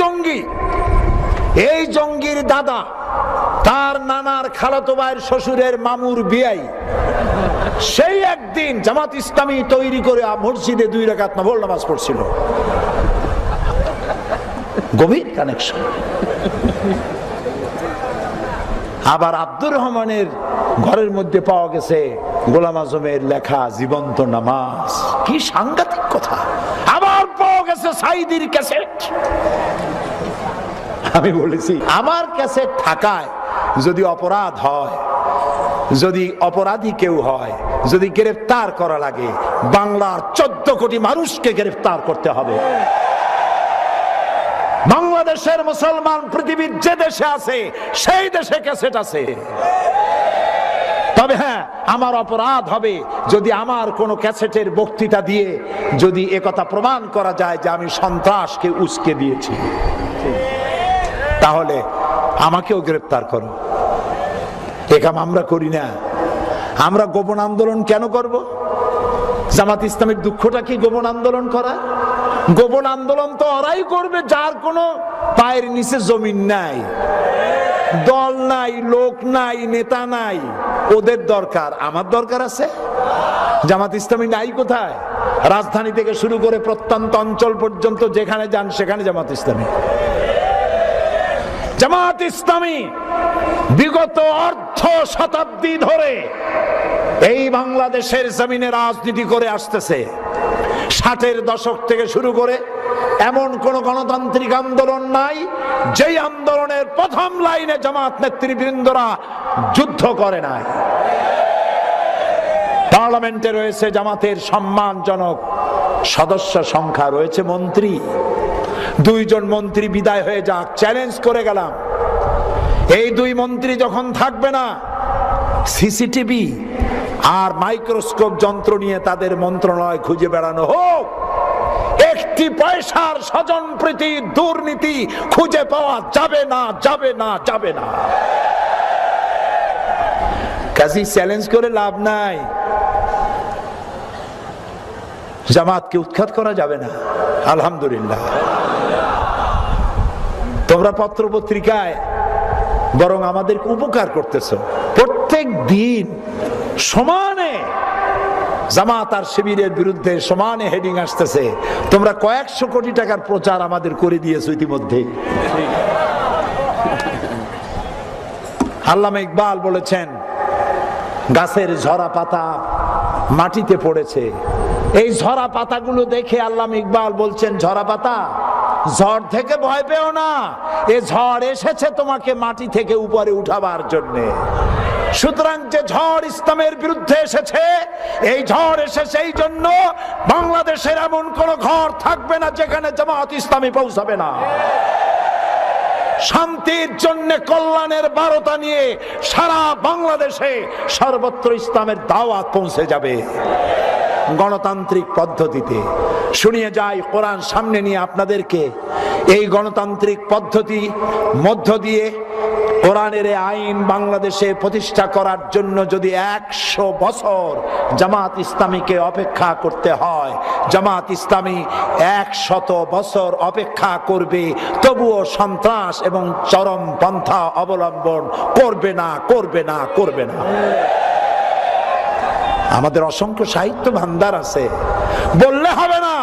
জঙ্গি। এই জঙ্গির দাদা, তার নানার খালাতো ভাইয়ের শ্বশুরের মামুর বিয়াই। সেই একদিন জামাত ইসলামী তৈরি করে মসজিদে দুই রাকাত নফল নামাজ পড়ছিল। গভীর কানেকশন আবার আব্দুর রহমানের ঘরের মধ্যে পাওয়া গেছে গোলাম আজমের লেখা জীবন্ত নামাজ। কি সাংঘাতিক কথা। গেছে সাইদির ক্যাসেট। আমি বলেছি, আমার ক্যাসেট থাকায় যদি অপরাধ হয়, যদি অপরাধী কেউ হয়, যদি গ্রেফতার করা লাগে, বাংলার চোদ্দ কোটি মানুষকে গ্রেফতার করতে হবে। বাংলাদেশের মুসলমান পৃথিবীর যে দেশে আছে, সেই দেশে ক্যাসেট আছে। আমার অপরাধ হবে যদি আমার কোনো ক্যাসেটের বক্তৃতা দিয়ে যদি একথা প্রমাণ করা যায় যে আমি সন্ত্রাসকে উস্কে দিয়েছি। তাহলে আমাকেও গ্রেপ্তার করো। এ কাম আমরা করি না। আমরা গোপন আন্দোলন কেন করব? জামাত ইসলামের দুঃখটা কি গোপন আন্দোলন করা? গোপন আন্দোলন তো ওরাই করবে, যার কোনো পায়ের নিচে জমিন নাই। দল নাই, লোক নাই, নেতা নাই। ওদের দরকার, আমার দরকার আছে? জামাত ইসলামী নাই কোথায়? রাজধানী থেকে শুরু করে প্রত্যন্ত অঞ্চল পর্যন্ত যেখানে যান, সেখানে জামাত ইসলামী। জামাত ইসলামী বিগত অর্ধ শতাব্দী ধরে এই বাংলাদেশের জমিনে রাজনীতি করে আসতেছে। ষাটের দশক থেকে শুরু করে এমন কোন গণতান্ত্রিক আন্দোলন নাই, যেই আন্দোলনের প্রথম লাইনে জামাত নেতৃবৃন্দরা যুদ্ধ করে নাই। পার্লামেন্টে রয়েছে জামাতের সম্মানজনক সদস্য সংখ্যা, রয়েছে মন্ত্রী। দুইজন মন্ত্রী বিদায় হয়ে যাক চ্যালেঞ্জ করে গেলাম। এই দুই মন্ত্রী যখন থাকবে না সিসিটিভি আর মাইক্রোস্কোপ যন্ত্র নিয়ে তাদের মন্ত্রণালয় খুঁজে বেড়ানো হোক। একটি পয়সার স্বজন প্রীতি দুর্নীতি খুঁজে পাওয়া যাবে না যাবে না যাবে না। কাজী চ্যালেঞ্জ করে লাভ নাই। জামাতকে উৎখাত করা যাবে না। আলহামদুলিল্লাহ। তোমরা পত্র পত্রিকায় বরং আমাদেরকে উপকার করতেছ। প্রত্যেক দিন সমানে জামাত আর শিবিরের বিরুদ্ধে সমানে হেডিং আসতেছে। তোমরা কয়েকশো কোটি টাকার প্রচার আমাদের করে দিয়েছ ইতিমধ্যে। আল্লামা ইকবাল বলেছেন, গাছের ঝরা পাতা মাটিতে পড়েছে। এই ঝরা পাতাগুলো দেখে আল্লামা ইকবাল বলছেন, ঝরা পাতা, ঝড় থেকে ভয় পেও না। এ ঝড় এসেছে তোমাকে মাটি থেকে উপরে উঠাবার জন্যে। সুতরাং যে ঝড় ইসলামের বিরুদ্ধে এসেছে, এই ঝড় এসেছে এই জন্য বাংলাদেশের এমন কোন ঘর থাকবে না যেখানে জামাত ইসলামী পৌঁছাবে না। শান্তির জন্য কল্যাণের বারতা নিয়ে সারা বাংলাদেশে সর্বত্র ইসলামের দাওয়াত পৌঁছে যাবে। গণতান্ত্রিক পদ্ধতিতে। শুনিয়ে যাই কোরআন সামনে নিয়ে আপনাদেরকে। এই গণতান্ত্রিক পদ্ধতি মধ্য দিয়ে কোরআনের আইন বাংলাদেশে প্রতিষ্ঠা করার জন্য যদি একশো বছর জামাত ইসলামীকে অপেক্ষা করতে হয়, জামাত ইসলামী একশত বছর অপেক্ষা করবে, তবুও সন্ত্রাস এবং চরম পন্থা অবলম্বন করবে না করবে না করবে না। আমাদের অসংখ্য সাহিত্য ভান্ডার আছে। বললে হবে না,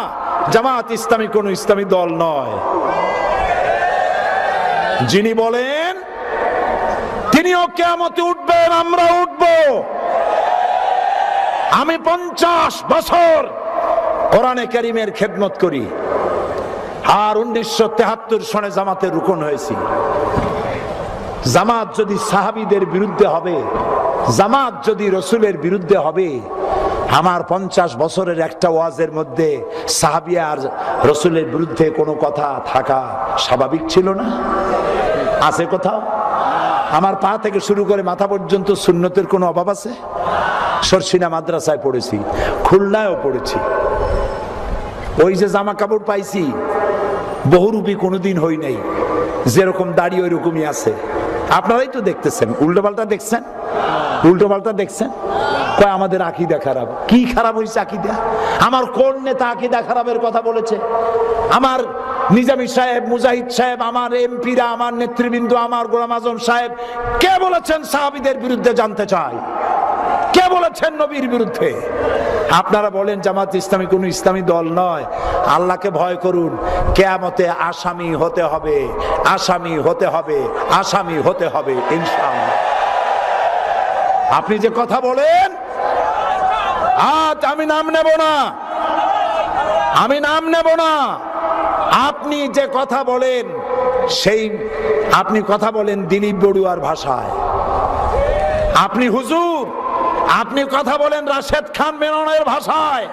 জামাত ইসলামী কোন ইসলামী দল নয়। যিনি বলেন তিনিও কেমতে উঠবেন, আমরা উঠব। আমি পঞ্চাশ বছর কোরআনে করিমের খেদমত করি। আর উনিশশো তেহাত্তর সনে জামাতের রুকন হয়েছি। জামাত যদি সাহাবিদের বিরুদ্ধে হবে, জামাত যদি রসুলের বিরুদ্ধে হবে, আমার পঞ্চাশ বছরের একটা ওয়াজের মধ্যে সাহাবিয়া আর রসুলের বিরুদ্ধে কোনো কথা থাকা স্বাভাবিক ছিল না? আছে কোথাও? আমার পা থেকে শুরু করে মাথা পর্যন্ত সুন্নতের কোনো অভাব আছে? সরসিনা মাদ্রাসায় পড়েছি, খুলনায়ও পড়েছি। ওই যে জামা কাপড় পাইছি, বহুরূপী কোনোদিন হই নাই, যেরকম দাড়ি ওই রকমই আছে। আপনারাই তো দেখতেছেন উল্টো পাল্টা দেখছেন? উল্টো পাল্টা দেখছেন? কয়, আমাদের আকিদা খারাপ। কি খারাপ হয়েছে আকিদা? আমার কোন নেতা আকিদা খারাপের কথা বলেছে? আমার নিজামী সাহেব, মুজাহিদ সাহেব, আমার এমপিরা, আমার নেতৃবৃন্দ, আমার গোলাম আজম সাহেব, কে বলেছেন সাহাবিদের বিরুদ্ধে জানতে চাই? কে বলেছেন নবীর বিরুদ্ধে? আপনারা বলেন, জামাত ইসলামী কোন ইসলামী দল নয়। আল্লাহকে ভয় করুন, কেয়ামতে আসামি হতে হবে, আসামি হতে হবে, আসামি হতে হবে, ইনশাআল্লাহ। আপনি যে কথা বলেন, আজ আমি নাম নেব না। আমি নাম নেব না। আপনি যে কথা বলেন, সেই, আপনি কথা বলেন দিলীপ বড়ুয়ার ভাষায়। আপনি হুজুর, আপনি কথা বলেন রাশেদ খান মেননের ভাষায়।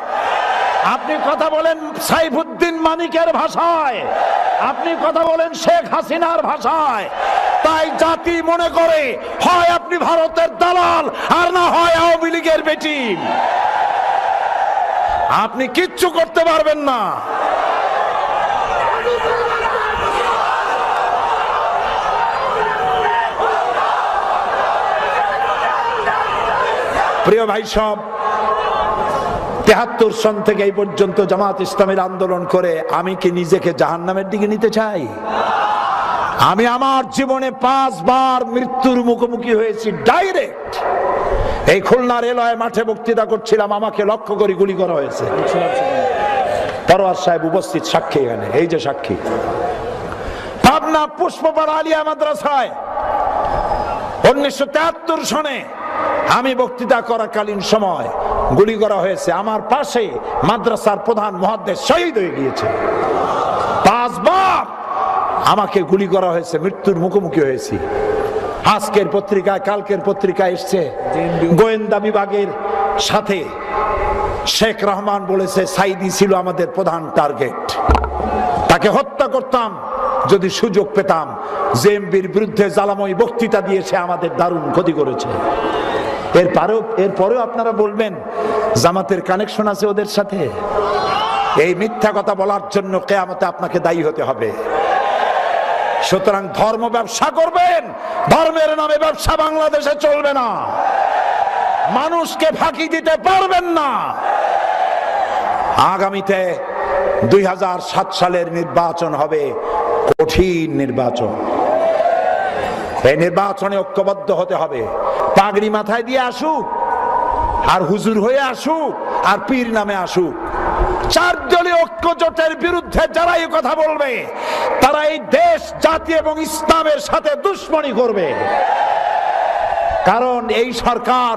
আপনি কথা বলেন সাইফুদ্দিন মানিকের ভাষায়। আপনি কথা বলেন শেখ হাসিনার ভাষায়। তাই জাতি মনে করে, হয় আপনি ভারতের দালাল, আর না হয় আওয়ামী লীগের বেটি আপনি কিচ্ছু করতে পারবেন না। প্রিয় ভাই সব, তেহাত্তর সন থেকে এই পর্যন্ত জামাত ইসলামের আন্দোলন করে আমি কি নিজেকে জাহান্নামের দিকে নিতে চাই? আমি আমার জীবনে পাঁচবার মৃত্যুর মুখোমুখি হয়েছি, ডাইরেক্ট। এই খুলনা রেলওয়ে মাঠে বক্তৃতা করছিলাম, আমাকে লক্ষ্য করে গুলি করা হয়েছে। পরোয়ার সাহেব উপস্থিত সাক্ষী এখানে। এই যে সাক্ষী। পাবনা পুষ্পপাড়া আলিয়া মাদ্রাসায় উনিশশো তেহাত্তর সনে আমি বক্তৃতা করাকালীন সময় গুলি করা হয়েছে। আমার পাশে মাদ্রাসার প্রধান মহাদ্দেশ শহীদ হয়ে গিয়েছে। পাঁচবার আমাকে গুলি করা হয়েছে মৃত্যুর মুখোমুখি হয়েছি। আজকের পত্রিকায় কালকের পত্রিকায় এসছে গোয়েন্দা বিভাগের সাথে শেখ রহমান বলেছে, সাইদি ছিল আমাদের প্রধান টার্গেট তাকে হত্যা করতাম, যদি সুযোগ পেতাম। জেএমবির বিরুদ্ধে জ্বালাময় বক্তৃতা দিয়েছে আমাদের দারুণ ক্ষতি করেছে। এরপরেও এরপরেও আপনারা বলবেন, জামাতের কানেকশন আছে ওদের সাথে? এই মিথ্যা কথা বলার জন্য কেয়ামতে আপনাকে দায়ী হতে হবে। সুতরাং ধর্ম ব্যবসা করবেন, ধর্মের নামে ব্যবসা বাংলাদেশে চলবে না। মানুষকে ফাঁকি দিতে পারবেন না। আগামীতে দুই সাত সালের নির্বাচন হবে কঠিন নির্বাচন। এই নির্বাচনে ঐক্যবদ্ধ হতে হবে। পাগড়ি মাথায় দিয়ে আসুক, আর হুজুর হয়ে আসুক, আর পীর নামে আসুক। চার দলীয় ঐক্য জোটের বিরুদ্ধে যারা এই কথা বলবে তারা এই দেশ, জাতি এবং ইসলামের সাথে দুশ্মনী করবে। কারণ এই সরকার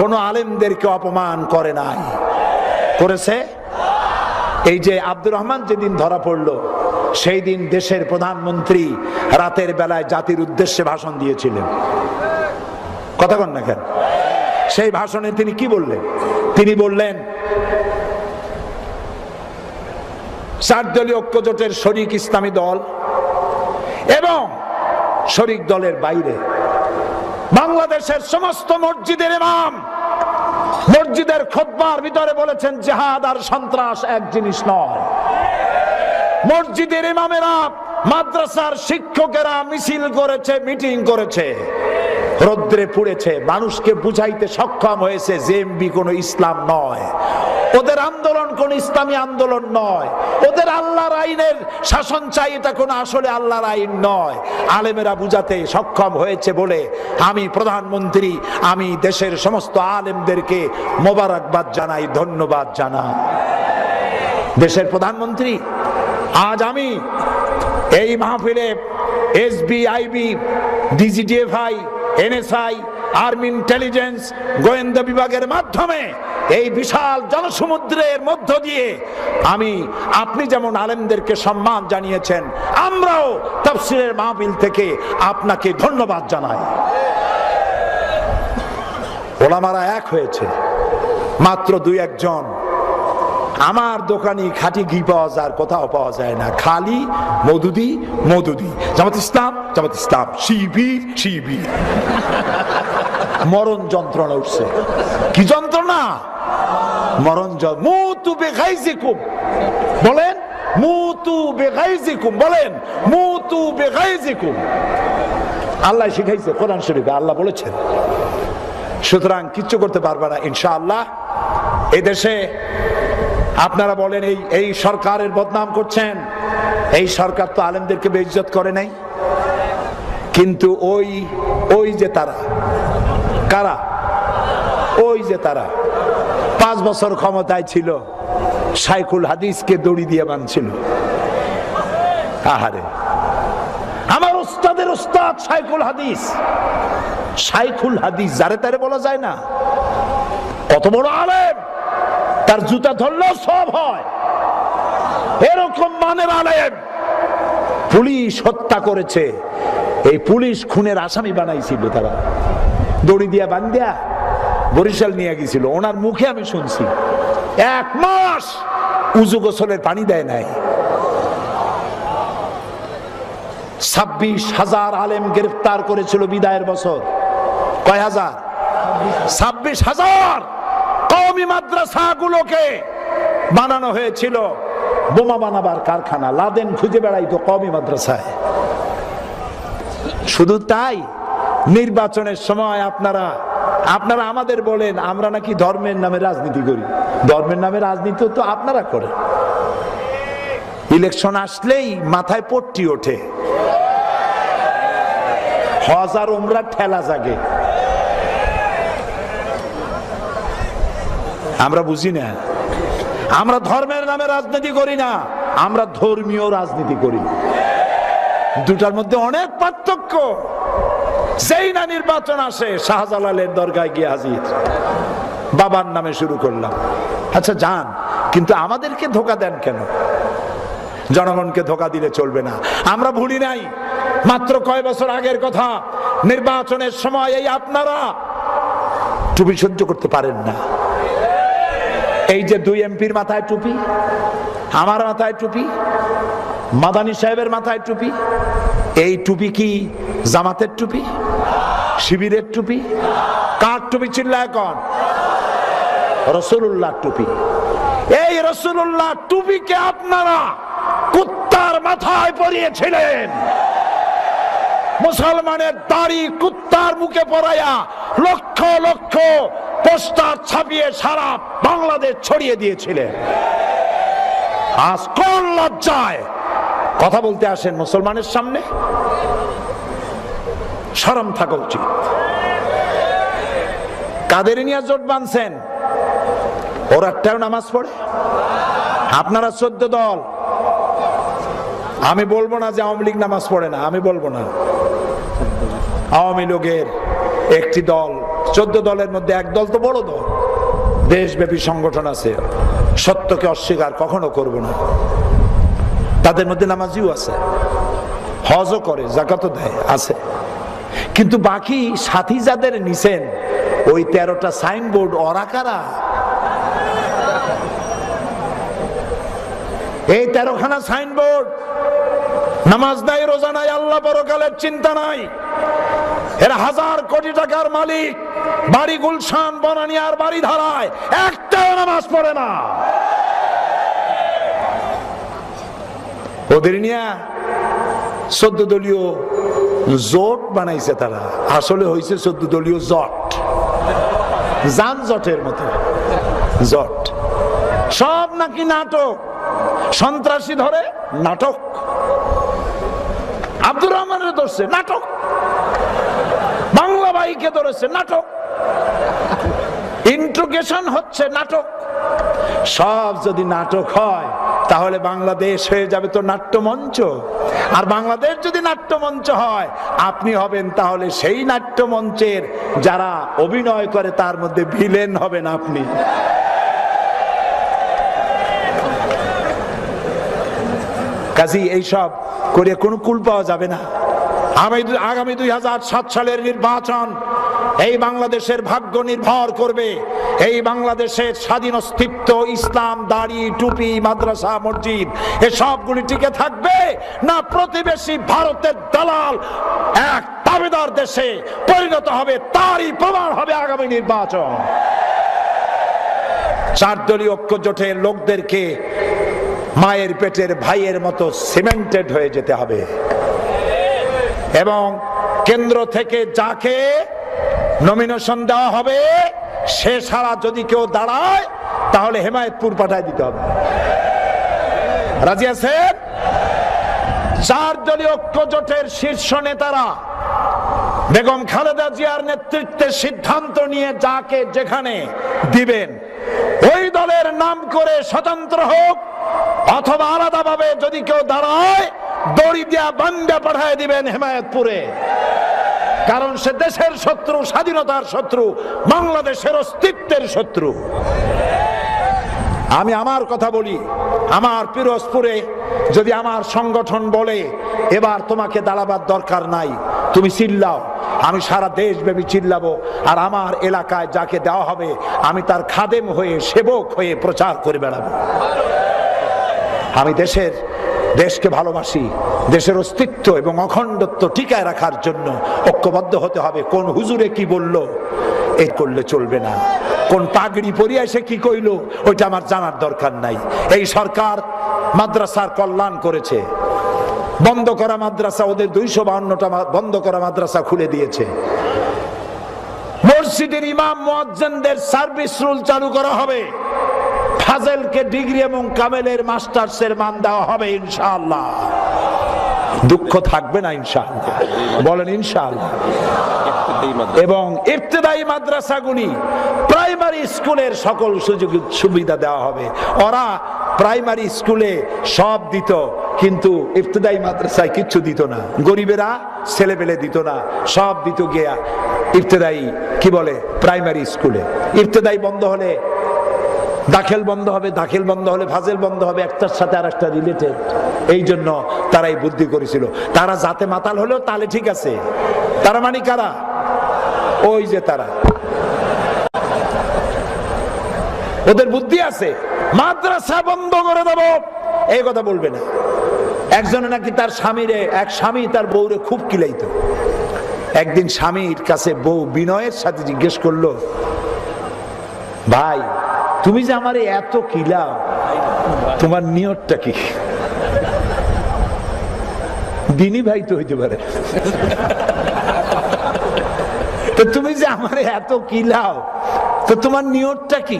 কোন আলেমদেরকে অপমান করে নাই। করেছে? এই যে আব্দুর রহমান যেদিন ধরা পড়ল, সেই দিন দেশের প্রধানমন্ত্রী রাতের বেলায় জাতির উদ্দেশ্যে ভাষণ দিয়েছিলেন। কথা কন না কেন? সেই ভাষণে তিনি কি বললেন? তিনি বললেন, চার দলীয় ঐক্যজোটের শরিক ইসলামী দল এবং শরিক দলের বাইরে বাংলাদেশের সমস্ত মসজিদের ইমাম মসজিদের খোদ্বার ভিতরে বলেছেন, জেহাদ আর সন্ত্রাস এক জিনিস নয়। মসজিদের ইমামেরা মাদ্রাসার শিক্ষকেরা মিছিল করেছে, মিটিং করেছে, রৌদ্রে পুড়েছে। মানুষকে বুঝাইতে সক্ষম হয়েছে জেএমবি কোনো ইসলাম নয়। ওদের আন্দোলন কোন ইসলামী আন্দোলন নয়। ওদের আল্লাহর আইনের শাসন চাই, এটা কোনো আসলে আল্লাহর আইন নয়। আলেমেরা বুঝাতে সক্ষম হয়েছে বলে আমি প্রধানমন্ত্রী, আমি দেশের সমস্ত আলেমদেরকে মোবারকবাদ জানাই, ধন্যবাদ জানাই। দেশের প্রধানমন্ত্রী, আজ আমি এই মাহফিলে SB IB DGFI NSI, army intelligence, গোয়েন্দা বিভাগের মাধ্যমে এই বিশাল জনসমুদ্রের মধ্য দিয়ে আমি, আপনি যেমন আলেমদেরকে সম্মান জানিয়েছেন, আমরাও তফসিলের মাহফিল থেকে আপনাকে ধন্যবাদ জানাই। ওলামারা এক হয়েছে, মাত্র দুই একজন। আমার দোকানে খাঁটি ঘি পাওয়া যায় আর কোথাও পাওয়া যায় না। খালি মধুদি মধুদি। জামাত ইসলাম জামাত ইসলাম। শিবির শিবির। মরণ যন্ত্রণা উঠছে। কি যন্ত্রণা? মরণ মুতু বেগাইজিকুম। বলেন, মুতু বেগাইজিকুম, বলেন, মুতু বেগাইজিকুম। আল্লাহ শিখাইছে কোরআন শরীফে, আল্লাহ বলেছেন। সুতরাং কিচ্ছু করতে পারবে না, ইনশাআল্লাহ। এই দেশে আপনারা বলেন, এই এই সরকারের বদনাম করছেন। এই সরকার তো আলেমদেরকে বেইজ্জত করে নাই। কিন্তু ওই ওই যে তারা কারা? ওই যে তারা। পাঁচ বছর ক্ষমতায় ছিল, সাইকুল হাদিসকে দড়ি দিয়ে বানছিল। আহারে। আমার উস্তাদের উস্তাদ সাইকুল হাদিস। সাইকুল হাদিস যারে তারে বলা যায় না। কত বড় আলেম। তার জুতা ধরলেও সব হয়। এরকম মানের আলেম। পুলিশ হত্যা করেছে। এই পুলিশ খুনের আসামি বানাইছিল তারা। দড়ি দিয়া বান্দিয়া বরিশাল নিয়ে গেছিল। ওনার মুখে আমি শুনছি। এক মাস উজু গোসলের পানি দেয় নাই। ছাব্বিশ হাজার আলেম গ্রেফতার করেছিল বিদায়ের বছর। কয় হাজার? ছাব্বিশ হাজার কওমি মাদ্রাসাগুলোকে বানানো হয়েছিল। বোমা বানাবার কারখানা, লাদেন খুঁজে বেড়াইতো কওমি মাদ্রাসায়। শুধু তাই নির্বাচনের সময় আপনারা আপনারা আমাদের বলেন, আমরা নাকি ধর্মের নামে রাজনীতি করি। ধর্মের নামে রাজনীতি তো আপনারা করেন। ইলেকশন আসলেই মাথায় পট্টি ওঠে। হজার ওমরা ঠেলা জাগে। আমরা বুঝি না। আমরা ধর্মের নামে রাজনীতি করি না, আমরা ধর্মীয় রাজনীতি করি। দুটার মধ্যে অনেক পার্থক্য। যেই না নির্বাচন আসে, শাহজালালের দরগায় গিয়ে হাজির। বাবার নামে শুরু করলাম। আচ্ছা যান, কিন্তু আমাদেরকে ধোকা দেন কেন? জনগণকে ধোকা দিলে চলবে না। আমরা ভুলি নাই। মাত্র কয় বছর আগের কথা, নির্বাচনের সময় এই আপনারা টুপি সহ্য করতে পারেন না। এই যে দুই এমপির মাথায় টুপি, আমার মাথায় টুপি, মাদানী সাহেবের মাথায় টুপি, এই টুপি কি জামাতের টুপি, শিবিরের টুপি, কার টুপি চিল্লায় কন রসুল্লাহ টুপি। এই রসুল্লাহ টুপিকে আপনারা কুত্তার মাথায় পরিয়েছিলেন। মুসলমানের দাড়ি কুত্তার মুখে পড়াইয়া লক্ষ লক্ষ পোস্টার ছাপিয়ে সারা বাংলাদেশ ছড়িয়ে দিয়েছিলেন। আজ কোন লজ্জায়? কথা বলতে আসেন মুসলমানের সামনে। সরম থাকা উচিত। কাদের নিয়ে জোট বাঁধছেন? ওরা একটাও নামাজ পড়ে? আপনারা চোদ্দ দল। আমি বলব না যে আওয়ামী লীগ নামাজ পড়ে না, আমি বলব না। আওয়ামী লীগের একটি দল, চোদ্দ দলের মধ্যে এক দল তো বড় দল। দেশব্যাপী সংগঠন আছে। সত্যকে অস্বীকার কখনো করব না। তাদের মধ্যে নামাজিও আছে। হজও করে, জাকাতও দেয়, আছে। কিন্তু বাকি সাথী যাদের নিছেন, ওই তেরোটা সাইনবোর্ড ওরা কারা? এই তেরোখানা সাইনবোর্ড, নামাজ নাই, রোজা নাই, আল্লাহ পরকালের চিন্তা নাই। এরা হাজার কোটি টাকার মালিক, বাড়ি গুলশান, বনানি আর বাড়ি ধারায়, একটাও নামাজ পড়ে না। ওদের নিয়ে চোদ্দ দলীয় জোট বানাইছে তারা। আসলে হয়েছে চোদ্দ দলীয় জট। যানজটের মতো। জট। সব নাকি নাটক। সন্ত্রাসী ধরে, নাটক। আব্দুর রহমানের ধরছে, নাটক। বাংলা ভাইকে ধরেছে, নাটক। ইন্ট্রোগেশন হচ্ছে নাটক। সব যদি নাটক হয় তাহলে বাংলাদেশ হয়ে যাবে তো নাট্যমঞ্চ। আর বাংলাদেশ যদি নাট্যমঞ্চ হয়, আপনি হবেন তাহলে সেই নাট্যমঞ্চের যারা অভিনয় করে, তার মধ্যে ভিলেন হবেন আপনি। কাজী, এইসব করে কোনো কুল পাওয়া যাবে না। আগামী দুই হাজার সাত সালের নির্বাচন এই বাংলাদেশের ভাগ্য নির্ভর করবে। এই বাংলাদেশের স্বাধীন অস্তিত্ব, ইসলাম, দাড়ি, টুপি, মাদ্রাসা, মসজিদ, এসবগুলি টিকে থাকবে না প্রতিবেশী ভারতের দালাল এক দাবিদার দেশে পরিণত হবে, তারই প্রমাণ হবে আগামী নির্বাচন। চার দলীয় ঐক্য জোটের লোকদেরকে মায়ের পেটের ভাইয়ের মতো সিমেন্টেড হয়ে যেতে হবে। এবং কেন্দ্র থেকে যাকে নমিনেশন দেওয়া হবে। সে ছাড়া যদি কেউ দাঁড়ায়, তাহলে হেমায়তপুর পাঠায় দিতে হবে। রাজি আছেন? চার দলীয় ঐক্য জোটের শীর্ষ নেতারা, বেগম খালেদা জিয়ার নেতৃত্বে সিদ্ধান্ত নিয়ে যাকে যেখানে দিবেন, ওই দলের নাম করে স্বতন্ত্র হোক, অথবা আলাদাভাবে যদি কেউ দাঁড়ায়, দড়ি দিয়া বান্ডা পাঠায় দিবেন হেমায়তপুরে। কারণ সে দেশের শত্রু, স্বাধীনতার শত্রু, বাংলাদেশের অস্তিত্বের শত্রু। আমি আমার কথা বলি, আমার পিরোজপুরে যদি আমার সংগঠন বলে, এবার তোমাকে দাঁড়াবার দরকার নাই, তুমি চিল্লাও, আমি সারা দেশব্যাপী চিল্লাবো, আর আমার এলাকায় যাকে দেওয়া হবে, আমি তার খাদেম হয়ে, সেবক হয়ে প্রচার করে বেড়াবো। আমি দেশের দেশকে ভালোবাসি দেশের অস্তিত্ব এবং অখণ্ডত্ব টিকায় রাখার জন্য ঐক্যবদ্ধ হতে হবে। কোন হুজুরে কি বলল? এই করলে চলবে না। কোন পাগড়ি পরিয়া সে কি কইল? ওইটা আমার জানার দরকার নাই। এই সরকার মাদ্রাসার কল্যাণ করেছে। বন্ধ করা মাদ্রাসা, ওদের দুইশো বাহান্নটা বন্ধ করা মাদ্রাসা খুলে দিয়েছে। মসজিদের ইমাম মুয়াজ্জিনদের সার্ভিস রুল চালু করা হবে। ফাজেলকে ডিগ্রি এবং কামেলের মাস্টার্সের মান দেওয়া হবে ইনশাআল্লাহ। দুঃখ থাকবে না, ইনশাআল্লাহ। বলেন, ইনশাআল্লাহ। এবং ইবতেদায়ী মাদ্রাসাগুলি প্রাইমারি স্কুলের সকল সুযোগ সুবিধা দেওয়া হবে। ওরা প্রাইমারি স্কুলে সব দিত, কিন্তু ইবতেদায়ী মাদ্রাসায় কিচ্ছু দিত না। গরিবেরা ছেলে পেলে দিত না। সব দিত গিয়া ইবতেদায়ী, কি বলে, প্রাইমারি স্কুলে। ইবতেদায়ী বন্ধ হলে দাখিল বন্ধ হবে, দাখিল বন্ধ হলে ফাজেল বন্ধ হবে, একটার সাথে আর একটা রিলেটেড এই জন্য তারা এই বুদ্ধি করেছিল। তারা যাতে মাতাল হলেও তাহলে ঠিক আছে। তারা মানে কারা? ওই যে তারা। ওদের বুদ্ধি আছে। মাদ্রাসা বন্ধ করে দেব। এই কথা বলবে না। একজনে নাকি তার স্বামীরে, এক স্বামী তার বউরে খুব কিলাইতো। একদিন স্বামীর কাছে বউ বিনয়ের সাথে জিজ্ঞেস করল, ভাই, তুমি যে আমার এত কিলাও, তোমার নিয়তটা কি? দিনী ভাই তো হইতে পারে। তো তুমি যে আমার এত কিলাও, তো তোমার নিয়তটা কি?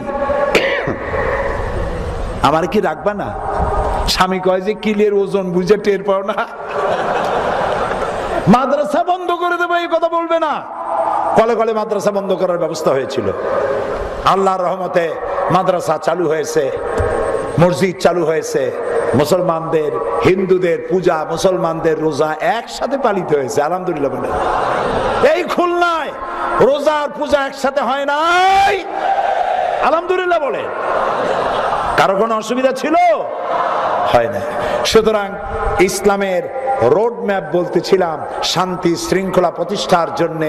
আমার কি রাখবা না? স্বামী কয় যে কিলের ওজন বুঝে টের পাও না। মাদ্রাসা বন্ধ করে দেবো, এই কথা বলবে না। কলে কলে মাদ্রাসা বন্ধ করার ব্যবস্থা হয়েছিল। আল্লাহর রহমতে মাদ্রাসা চালু হয়েছে, মসজিদ চালু হয়েছে। মুসলমানদের হিন্দুদের পূজা, মুসলমানদের রোজা একসাথে পালিত হয়েছে, আলহামদুলিল্লাহ বলে। এই খুলনায় রোজা আর পূজা একসাথে হয় নাই। আলহামদুলিল্লাহ বলে। কারও কোনো অসুবিধা ছিল? হয় না সুতরাং ইসলামের রোড ম্যাপ বলতেছিলাম, শান্তি শৃঙ্খলা প্রতিষ্ঠার জন্য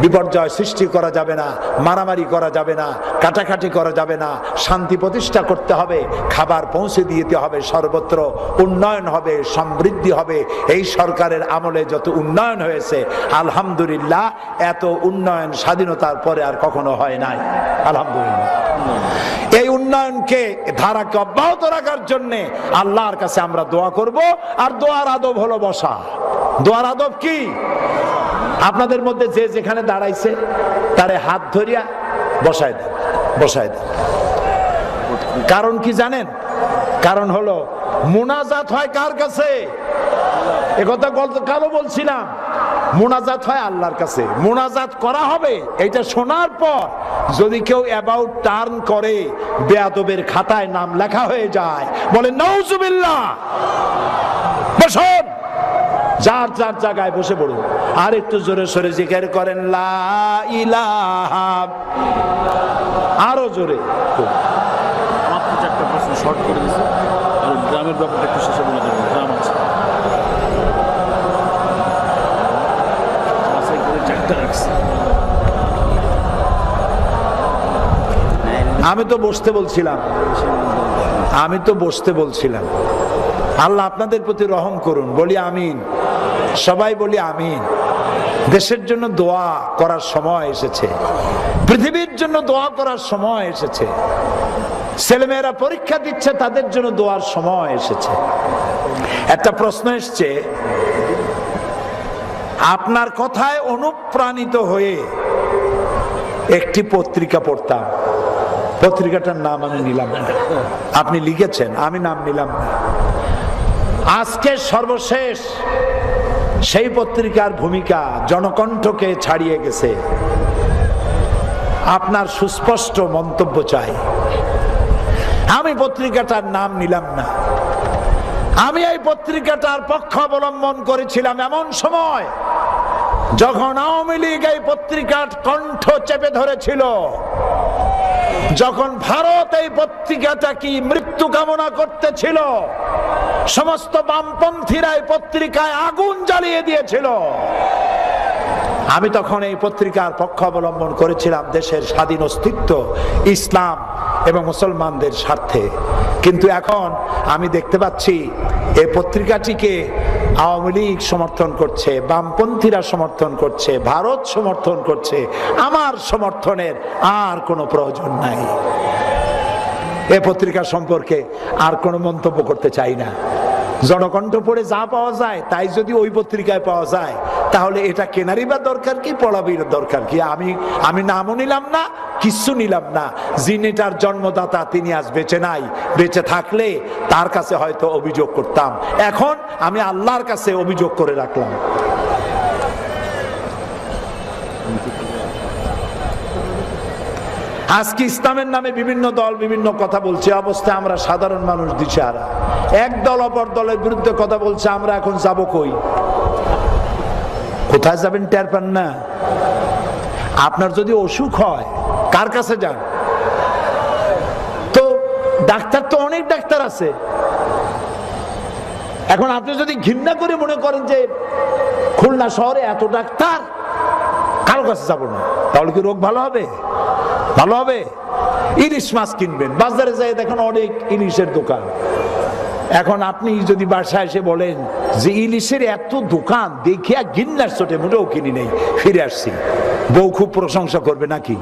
বিপর্যয় সৃষ্টি করা যাবে না, মারামারি করা যাবে না, কাটাকাটি করা যাবে না, শান্তি প্রতিষ্ঠা করতে হবে, খাবার পৌঁছে দিতে হবে, সর্বত্র উন্নয়ন হবে, সমৃদ্ধি হবে। এই সরকারের আমলে যত উন্নয়ন হয়েছে, আলহামদুলিল্লাহ, এত উন্নয়ন স্বাধীনতার পরে আর কখনো হয় নাই। আলহামদুলিল্লাহ। এই উন্নয়নকে, ধারাকে অব্যাহত রাখার জন্যে আল্লাহর কাছে আমরা দোয়া করব, আর দোয়ার আদব হলো বসা। দোয়ার আদব কি? আপনাদের মধ্যে যে যেখানে দাঁড়াইছে, তারে হাত ধরিয়া বসায় দেন বসায় দেন। কারণ কি জানেন? কারণ হলো, মোনাজাত হয় কার কাছে? একথা গল্প কারও বলছিলাম। মোনাজাত হয় আল্লাহর কাছে। মোনাজাত করা হবে, এটা শোনার পর যদি কেউ অ্যাবাউট টার্ন করে, বেয়াদবের খাতায় নাম লেখা হয়ে যায়, বলে নৌজুবিল্লাহ বসুন। যার যার জায়গায় বসে পড়ুন। আর একটু জোরে সরে জিজ্ঞের করেন, লা ইলাহা আরও জোরে। শর্ট করে দিয়েছে। আর গ্রামের ব্যাপারটা একটু শেষে বলে দেবো। গ্রাম আছে। আমি তো বসতে বলছিলাম। আমি তো বসতে বলছিলাম। আল্লাহ আপনাদের প্রতি রহম করুন। বলি আমিন। সবাই বলি আমিন। দেশের জন্য দোয়া করার সময় এসেছে। পৃথিবীর জন্য দোয়া করার সময় এসেছে। ছেলেমেয়েরা পরীক্ষা দিচ্ছে, তাদের জন্য দোয়ার সময় এসেছে। একটা প্রশ্ন এসছে, আপনার কথায় অনুপ্রাণিত হয়ে একটি পত্রিকা পড়তাম। পত্রিকাটার নাম আমি নিলাম আপনি লিখেছেন, আমি নাম নিলাম আজকে সর্বশেষ সেই পত্রিকার ভূমিকা জনকণ্ঠকে ছাড়িয়ে গেছে। আপনার সুস্পষ্ট মন্তব্য চাই। আমি পত্রিকাটার নাম নিলাম না। আমি এই পত্রিকাটার পক্ষ অবলম্বন করেছিলাম এমন সময় যখন আওয়ামী লীগ এই পত্রিকার কণ্ঠ চেপে ধরেছিল, যখন ভারত এই পত্রিকাটা কি মৃত্যু কামনা করতেছিল, সমস্ত বামপন্থীরা এই পত্রিকায় আগুন জ্বালিয়ে দিয়েছিল। আমি তখন এই পত্রিকার পক্ষ অবলম্বন করেছিলাম দেশের স্বাধীন অস্তিত্ব, ইসলাম এবং মুসলমানদের স্বার্থে। কিন্তু এখন আমি দেখতে পাচ্ছি এই পত্রিকাটিকে আওয়ামী লীগ সমর্থন করছে, বামপন্থীরা সমর্থন করছে, ভারত সমর্থন করছে। আমার সমর্থনের আর কোনো প্রয়োজন নাই। এ পত্রিকা সম্পর্কে আর কোনো মন্তব্য করতে চাই না। জনকণ্ঠ পড়ে যা পাওয়া যায়, তাই যদি ওই পত্রিকায় পাওয়া যায় তাহলে এটা কেনারই বা দরকার কি, পড়াবির দরকার কি? আমি আমি নামও নিলাম না, কিচ্ছু নিলাম না। যিনি এটার জন্মদাতা, তিনি আজ বেঁচে নাই। বেঁচে থাকলে তার কাছে হয়তো অভিযোগ করতাম। এখন আমি আল্লাহর কাছে অভিযোগ করে রাখলাম। আজকে ইসলামের নামে বিভিন্ন দল বিভিন্ন কথা বলছে, অবস্থায় আমরা সাধারণ মানুষ দিশারা এক দল অপর দলের বিরুদ্ধে কথা বলছে, আমরা এখন যাব কই? কোথায় যাবেন টের পান না? আপনার যদি অসুখ হয়, কার কাছে যান? তো ডাক্তার তো অনেক ডাক্তার আছে। এখন আপনি যদি ঘৃণা করে মনে করেন যে খুলনা শহরে এত ডাক্তার, কারও কাছে যাব না। তাহলে কি রোগ ভালো হবে? ভালো হবে। ইলিশ মাছ কিনবেন। বাজারে যাই দেখেন অনেক ইলিশের দোকান। এখন আপনি যদি বাসায় এসে বলেন যে ইলিশের এত দোকান, দেখিয়া গিন্নার চোটে মোটেও কিনি নেই, ফিরে আসছি। বউ খুব প্রশংসা করবে নাকি?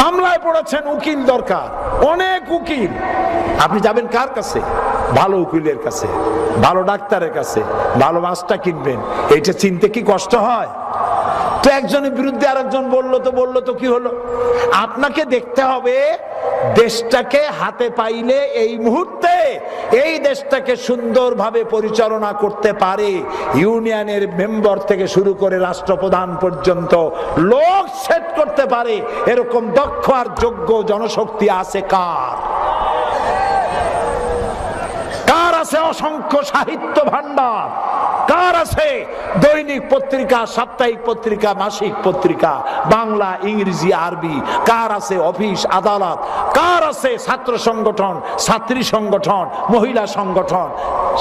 মামলায় পড়েছেন উকিল দরকার, অনেক উকিল। আপনি যাবেন কার কাছে? ভালো উকিলের কাছে, ভালো ডাক্তারের কাছে, ভালো মাছটা কিনবেন। এইটা চিনতে কি কষ্ট হয়? তো একজনের বিরুদ্ধে আরেকজন বলল, তো বলল, তো কি হলো? আপনাকে দেখতে হবে দেশটাকে হাতে পাইলে এই মুহূর্তে এই দেশটাকে সুন্দরভাবে পরিচালনা করতে পারে ইউনিয়নের মেম্বার থেকে শুরু করে রাষ্ট্রপ্রধান পর্যন্ত। লোক সেট করতে পারে। এরকম দক্ষ আর যোগ্য জনশক্তি আছে কার? কার আছে অসংখ্য সাহিত্য ভান্ডার কার আছে দৈনিক পত্রিকা, সাপ্তাহিক পত্রিকা, মাসিক পত্রিকা, বাংলা, ইংরেজি, আরবি, কার আছে অফিস, আদালত, কার আছে ছাত্র সংগঠন, ছাত্রী সংগঠন, মহিলা সংগঠন?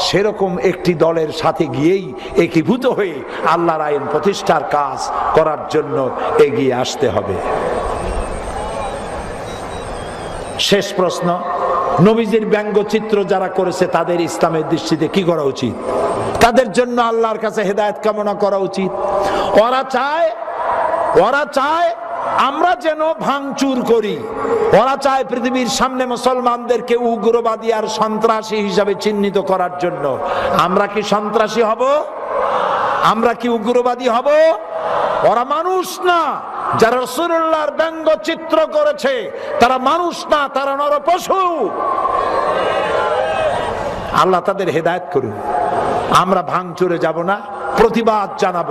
সেরকম একটি দলের সাথে গিয়েই একীভূত হয়ে আল্লাহর আইন প্রতিষ্ঠার কাজ করার জন্য এগিয়ে আসতে হবে। শেষ প্রশ্ন, নবীজির ব্যঙ্গচিত্র যারা করেছে তাদের ইসলামের দৃষ্টিতে কি করা উচিত? তাদের জন্য আল্লাহর কাছে হেদায়ত কামনা করা উচিত। ওরা চায় ওরা চায় আমরা যেন ভাঙচুর করি। ওরা চায় পৃথিবীর সামনে মুসলমানদেরকে উগ্রবাদী আর সন্ত্রাসী হিসাবে চিহ্নিত করার জন্য। আমরা কি সন্ত্রাসী হব? আমরা কি উগ্রবাদী হব? ওরা মানুষ না। যারা রসুল্লাহর ব্যঙ্গ চিত্র করেছে, তারা মানুষ না, তারা নর পশু আল্লাহ তাদের হেদায়ত করুন। আমরা ভাঙচুরে যাব না, প্রতিবাদ জানাব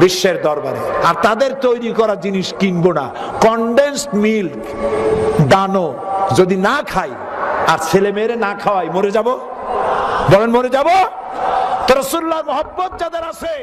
বিশ্বের দরবারে। আর তাদের তৈরি করা জিনিস কিনবো না। কন্ডেন্সড মিল্ক দানো, যদি না খাই, আর ছেলে মেয়েরে না খাওয়াই, মরে যাব? বলেন মরে যাব? তো রসুল্লাহ মোহব্বত যাদের আছে